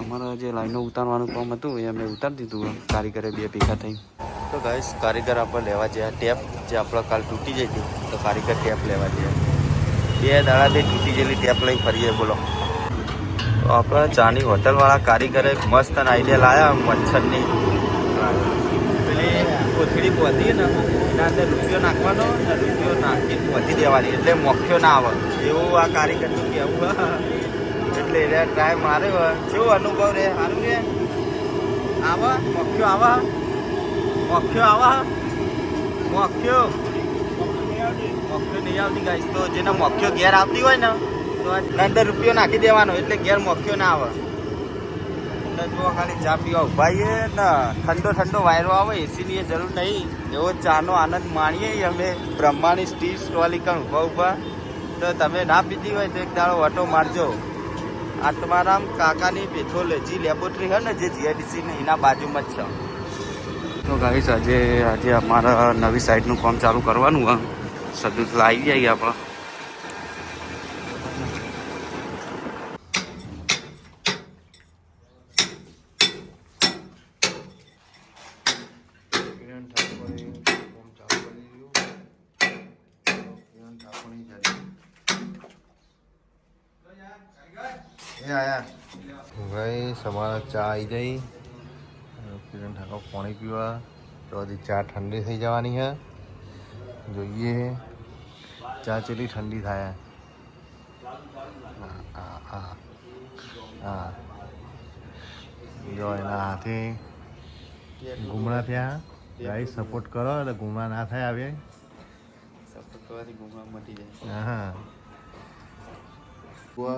અમારા જે લાઈનો ઉતારવાનું કામ હતું, એ અમે ઉતારી દીધું, કારીગરે બે ભેગા થઈ. તો ગાઈસ કારીગર આપણે લેવા જયા ટેપ જે આપણે કાલ તૂટી જઈ હતી તો કારીગર ટેપ લેવા ગયા. બે દાડાથી તૂટી ગયેલી ટેપ લઈ ફરીએ, બોલો. તો આપણે ચાની હોટલવાળા કારીગરે મસ્ત આઈડિયા લાયા, મચ્છરની. પેલી કોથળી પહોંચી ને, એના અંદર રૂપિયો નાખવાનો ને રૂપિયો નાખીને પહોંચી દેવાની, એટલે મોખ્યો ના આવે. એવું આ કારીગરનું કહેવું. એટલે રે ટ્રાય માર્યો હોય. કેવો અનુભવ રે? સારું રે? આવા મોખ્યો આવા. મોખ્યો આવા. મોખ્યો મોખ્યો નહીં આવતી ગાઈશ તો જેને મોખ્યો ઘેર આવતી હોય ને, તો અંદર રૂપિયો નાખી દેવાનો, એટલે ઘેર મોખ્યો ના આવે. એટલે જો ચા પીવા ઊભા છીએ ને, ઠંડો ઠંડો વાયરો આવે એસીની એ જરૂર નહીં. એવો ચાનો આનંદ માણીએ અમે બ્રહ્માની સ્ટીલ સ્ટોલી કણ ઊભા તો તમે ના પીધી હોય તો એક દાડો ઓટો મારજો. આ તમારા આમ કાકાની પેથોલોજી લેબોરેટરી હોય ને જે જીઆઈડીસી ને એના બાજુમાં જ છે. તો ગાઈસ, આજે આજે અમારા નવી સાઈડનું કામ ચાલુ કરવાનું હોય સદુતલા આવી જાય આપણે કિરણ ઠાકોરે ઓમ ચાલુ કરી દીધું કિરણ ઠાકોરની જારી એ આયા ભાઈ સમારા ચા આવી જઈ કિરણ ઠાકોર પાણી પીવા તો હજી ચા ઠંડી થઈ જવાની છે જોઈએ ચા ચેટલી ઠંડી થાય હા હા હા જો એના હાથે ગુમડા થયા ગાઈ સપોર્ટ કરો એટલે ગુમડા ના થાય આવે સપોર્ટ કરવાથી ગુમરા મટી જાય હા જલ્દી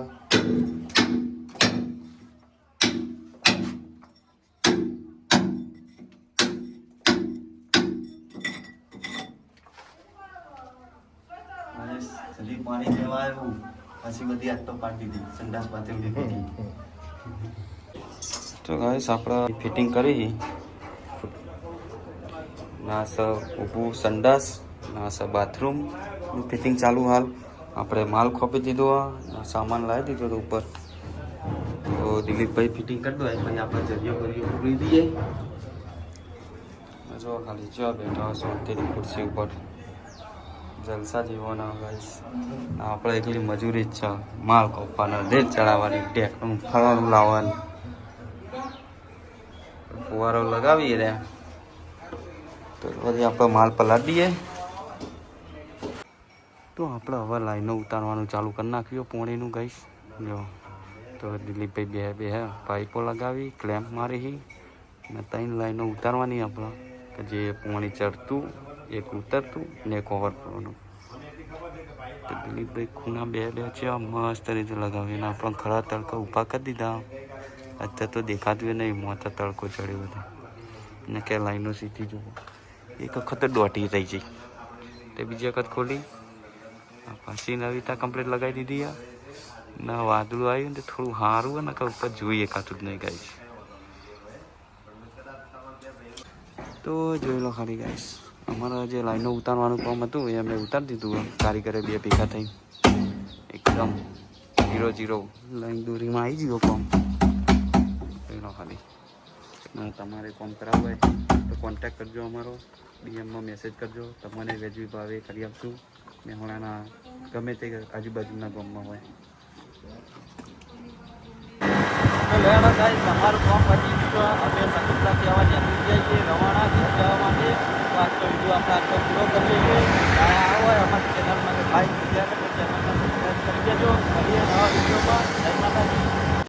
પાણી લેવા આવ્યું પછી બધી આજ તો પાડી દીધી સંડાસ બાથરૂમ દીધી તો ગાઈસ આપણે ફિટિંગ કરી ના સર ઊભું સંડાસ ના સ બાથરૂમ ફિટિંગ ચાલુ હાલ આપણે માલ ખોપી દીધો, સામાન લાવી દીધો તો ઉપર. તો દિલીપભાઈ ફિટિંગ કરી દો પછી આપણે જરિયો કરીએ પૂરી દઈએ. જો ખાલી જો બેઠા હશો તેની ખુરશી ઉપર. જલસા જીવવાના ગાઈસ આપણે એકલી મજૂરી જ છે. માલ કોપવાનો રેત ચડાવવાની, ટેકનું ફરવાનું લાવવાનું. ફુવારો લગાવીએ રે તો પછી આપણે માલ પલાટ દઈએ. તો આપણે હવે લાઈનો ઉતારવાનું ચાલુ કરી નાખ્યું, પોણીનું ગઈશ. જો, તો દિલીપભાઈ બે બે પાઇપો લગાવી, ક્લેમ્પ મારી અને ત્રણ લાઈનો ઉતારવાની આપણે, કે જે પોણી ચડતું, એક ઉતરતું, ને એક ઓવરફ્લોનું તો દિલીપભાઈ ખૂણા બે બે છે મસ્ત રીતે લગાવીને આપણે ખરા તડકા ઊભા કરી દીધા. અત્યારે તો દેખાતું નહીં મોટા તડકો ચડ્યો બધો. ને કે લાઈનો સીધી જુઓ. એક વખત દોટી થઈ જઈ તે બીજી વખત ખોલી. આ ત્યાં કમ્પ્લીટ લગાવી દીધી આ. ના વાદળું આવ્યું ને થોડું સારું હોય ને કે ઉપર જોઈએ કાતું જ નહીં ગાઈશ તો જોઈ લો ખાલી ગાઈશ અમારા જે લાઈનો ઉતારવાનું કામ હતું, એ અમે ઉતારી દીધું કારીગરે બે ભેગા થઈ એકદમ જીરો જીરો લાઈન દોરીમાં આવી ગયો કામ. જોઈ લો ખાલી. તમારે કોમ કરાવવું હોય તો કોન્ટેક્ટ કરજો અમારો. ડીએમમાં મેસેજ કરજો. તમને વેજવી ભાવે, કરી આપશું. મેહોણાના ગમે તે આજુબાજુના ગામમાં હોય. લેવાના થાય, તમારું કામ પતી ચૂક્યું અમે સંગીતલા કહેવાની આવી જાય છે રવાના જવા માટે તો આજનો સબસ્ક્રાઈબ કરી દેજો. મળીએ નવા વિડીયોમાં.